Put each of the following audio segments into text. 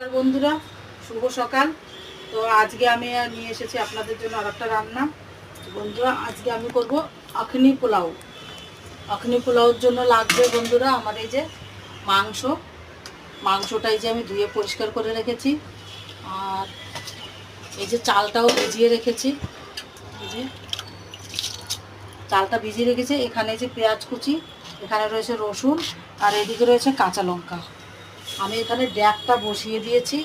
বন্ধুরা, শুভ সকাল। তো আজকে আমি নিয়ে এসেছি আপনাদের জন্য আর একটা রান্না বন্ধুরা, আজকে আমি করব আখনি পোলাও। আখনি পোলাওর জন্য লাগবে বন্ধুরা আমার এই যে মাংস। মাংসটা এই যে আমি ধুয়ে পরিষ্কার করে রেখেছি। আর এই যে চালটাও ভিজিয়ে রেখেছি। যে চালটা ভিজিয়ে রেখেছি। এখানে যে পেঁয়াজ কুচি, এখানে রয়েছে রসুন, আর এদিকে রয়েছে কাঁচা লঙ্কা। আমি এখানে ড্যাকটা বসিয়ে দিয়েছি।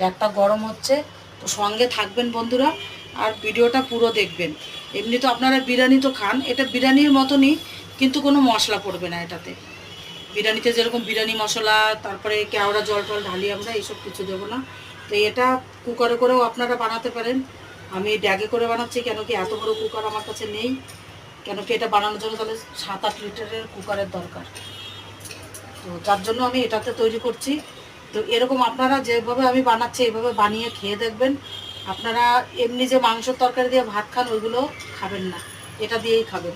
ড্যাকটা গরম হচ্ছে। তো সঙ্গে থাকবেন বন্ধুরা, আর ভিডিওটা পুরো দেখবেন। এমনি তো আপনারা বিরিয়ানি তো খান, এটা বিরিয়ানির মতনই, কিন্তু কোনো মশলা পড়বে না এটাতে। বিরিয়ানিতে যেরকম বিরিয়ানি মশলা, তারপরে কেওড়া জল টল, ঢালি আমরা এইসব কিছু দেবো না। তো এটা কুকারে করেও আপনারা বানাতে পারেন। আমি ড্যাগে করে বানাচ্ছি, কেন কি এত বড় কুকার আমার কাছে নেই। কেন কি এটা বানানোর জন্য তাহলে সাত আট লিটারের কুকারের দরকার। তো যার জন্য আমি এটাতে তৈরি করছি। তো এরকম আপনারা যেভাবে আমি বানাচ্ছি এইভাবে বানিয়ে খেয়ে দেখবেন। আপনারা এমনি যে মাংসের তরকারি দিয়ে ভাত খান, ওইগুলো খাবেন না। এটা দিয়েই খাবেন।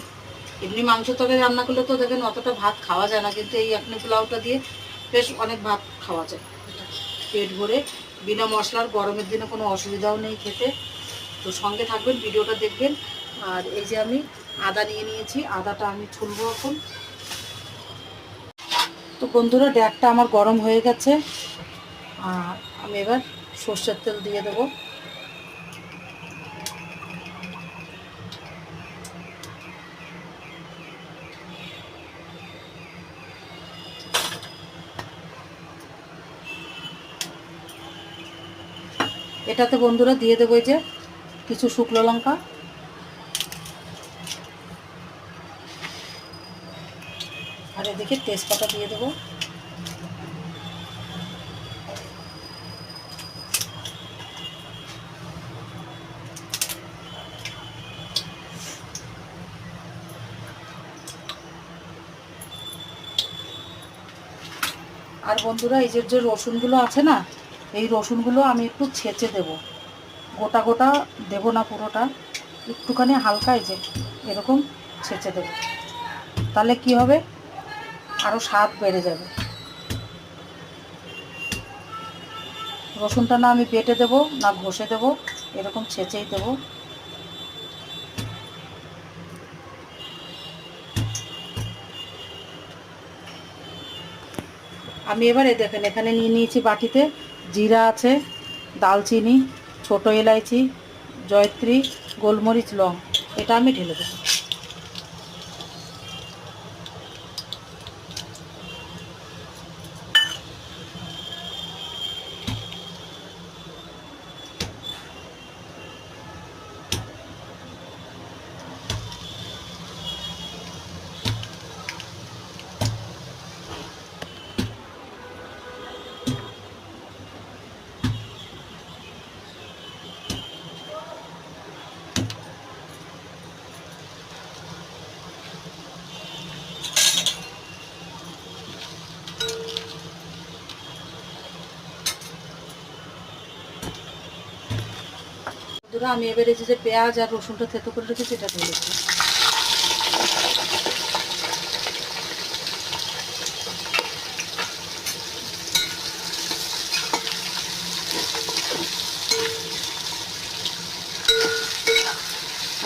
এমনি মাংস তরকারি রান্না করলে তো দেখেন অতটা ভাত খাওয়া যায় না, কিন্তু এই এখনি পোলাওটা দিয়ে বেশ অনেক ভাত খাওয়া যায়। পেট ভরে, বিনা মশলার, গরমের দিনে কোনো অসুবিধাও নেই খেতে। তো সঙ্গে থাকবেন, ভিডিওটা দেখবেন। আর এই যে আমি আদা নিয়ে নিয়েছি, আদাটা আমি ছুলবো এখন। তো বন্ধুরা ড্যাকটা আমার গরম হয়ে গেছে। আর আমি এবার সর্ষের তেল দিয়ে দেবো। এটাতে বন্ধুরা দিয়ে দেবো যে কিছু শুকনো লঙ্কা। এদিকে তেজপাতা দিয়ে দেবো। আর বন্ধুরা, এই যে রসুনগুলো আছে না, এই রসুনগুলো আমি একটু ছেঁচে দেব। গোটা গোটা দেব না পুরোটা, একটুখানি হালকা এই যে এরকম ছেঁচে দেবো। তাহলে কি হবে? আরও স্বাদ বেড়ে যাবে। রসুনটা না আমি বেটে দেব, না ঘষে দেব, এরকম ছেঁচেই দেব। আমি এবারে দেখেন, এখানে নিয়ে নিয়েছি বাটিতে জিরা আছে, দালচিনি, ছোট এলাইচি, জয়ত্রী, গোলমরিচ, লং। এটা আমি ঢেলে দেবো। বন্ধুরা, আমি এবারে যে পেঁয়াজ আর রসুনটা থেতো করে রেখেছি, এটা তুলে দেবো।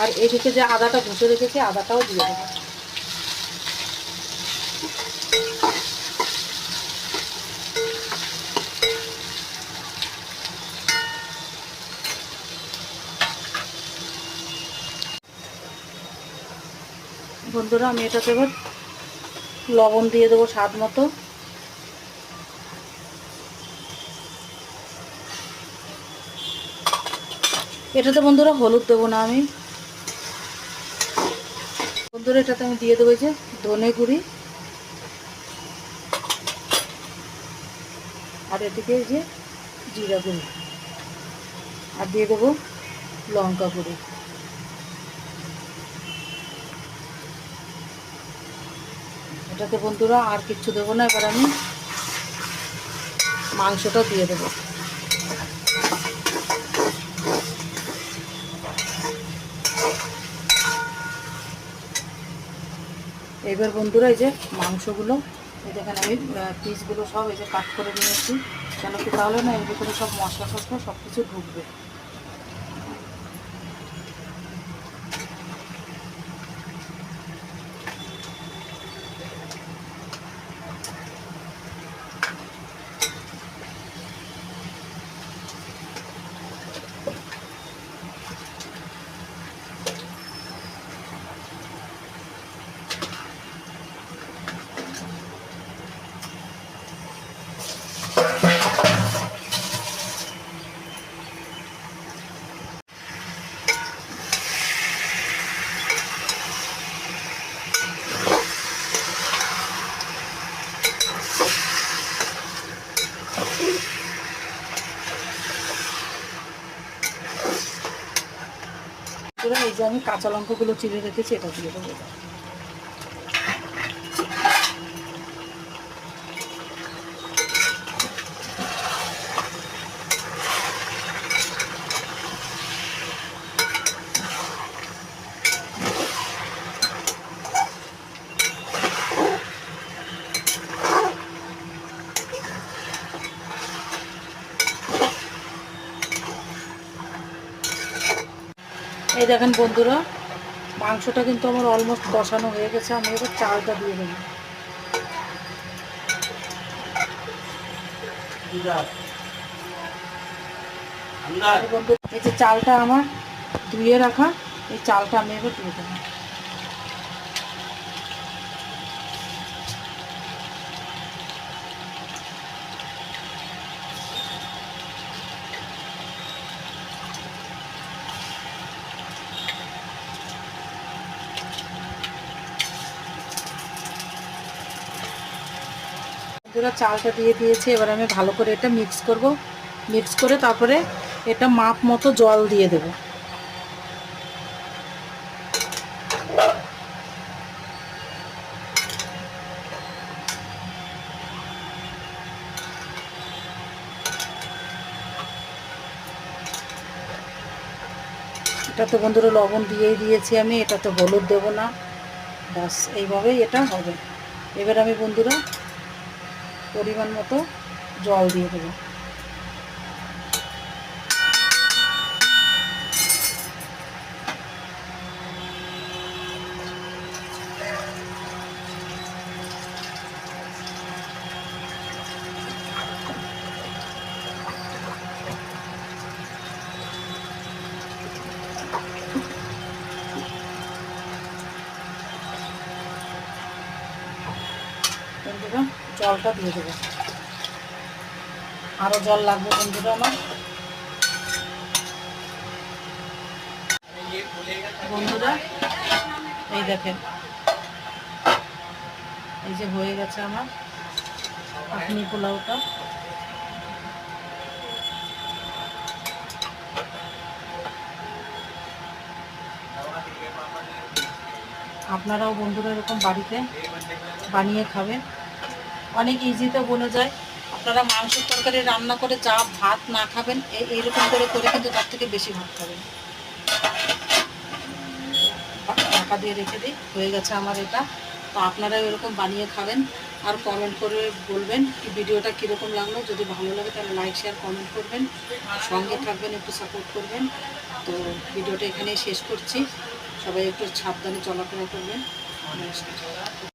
আর এদিকে যে আদাটা ঘুষে রেখেছি, আদাটাও দিয়ে দেবো। বন্ধুরা আমি এটাতে এবার লবণ দিয়ে দেবো স্বাদ মতো। এটাতে বন্ধুরা হলুদ দেবো না আমি। বন্ধুরা, এটাতে আমি দিয়ে দেবো যে ধনে গুঁড়ি। আর এদিকে যে জিরা গুঁড়ি। আর দিয়ে দেবো লঙ্কা গুঁড়ি। এটাতে বন্ধুরা আর কিচ্ছু দেবো না, এবার আমি মাংসটা দিয়ে দেবো। এবার বন্ধুরা এই যে মাংসগুলো, এই দেখেন আমি পিসগুলো সব এই যে কাট করে নিয়েছি। কেন কি তাহলে না এর ভিতরে সব মশলা টশলা সব কিছু ঢুকবে এবার এই যে আমি কাঁচা লঙ্কাগুলো চিড়ে রেখেছি এটা দিয়ে দেবো। এই দেখেন বন্ধুরা মাংসটা কিন্তু আমার অলমোস্ট কষানো হয়ে গেছে আমি এবার চালটা দিয়ে দেবো। এই যে চালটা আমার ধুয়ে রাখা এই চালটা আমি এবার দিয়ে দেবো। বন্ধুরা, চালটা দিয়ে দিয়েছি। এবার আমি ভালো করে এটা মিক্স করব। মিক্স করে তারপরে এটা মাপ মতো জল দিয়ে দেব। এটা তো বন্ধুরা লবণ দিয়েই দিয়েছি আমি এটা তো হলুদ দেবো না। বাস এইভাবেই এটা হবে। এবার আমি বন্ধুরা পরিমাণ মতো জল দিয়ে দেবো। বন্ধুরা জলটা দিয়ে দেবো। আরও জল লাগবে বন্ধুরা আমার। বন্ধুরা, এই দেখেন। এই যে হয়ে গেছে আমার আপনি পোলাওটা। আপনারাও বন্ধুরা এরকম বাড়িতে বানিয়ে খাবেন। অনেক ইজিতে বনে যায়। আপনারা মাংস তরকারি রান্না করে যা ভাত না খাবেন এইরকম করে করে কিন্তু তার থেকে বেশি ভাত খাবেন। ঢাকা দিয়ে রেখে দিই, হয়ে গেছে আমার এটা। তো আপনারা এরকম বানিয়ে খাবেন আর কমেন্ট করে বলবেন কি ভিডিওটা কীরকম লাগল। যদি ভালো লাগে তাহলে লাইক শেয়ার কমেন্ট করবেন। সঙ্গে থাকবেন, একটু সাপোর্ট করবেন। তো ভিডিওটা এখানেই শেষ করছি। সবাই একটু সাবধানে চলাফেরা করবেন। নমস্কার।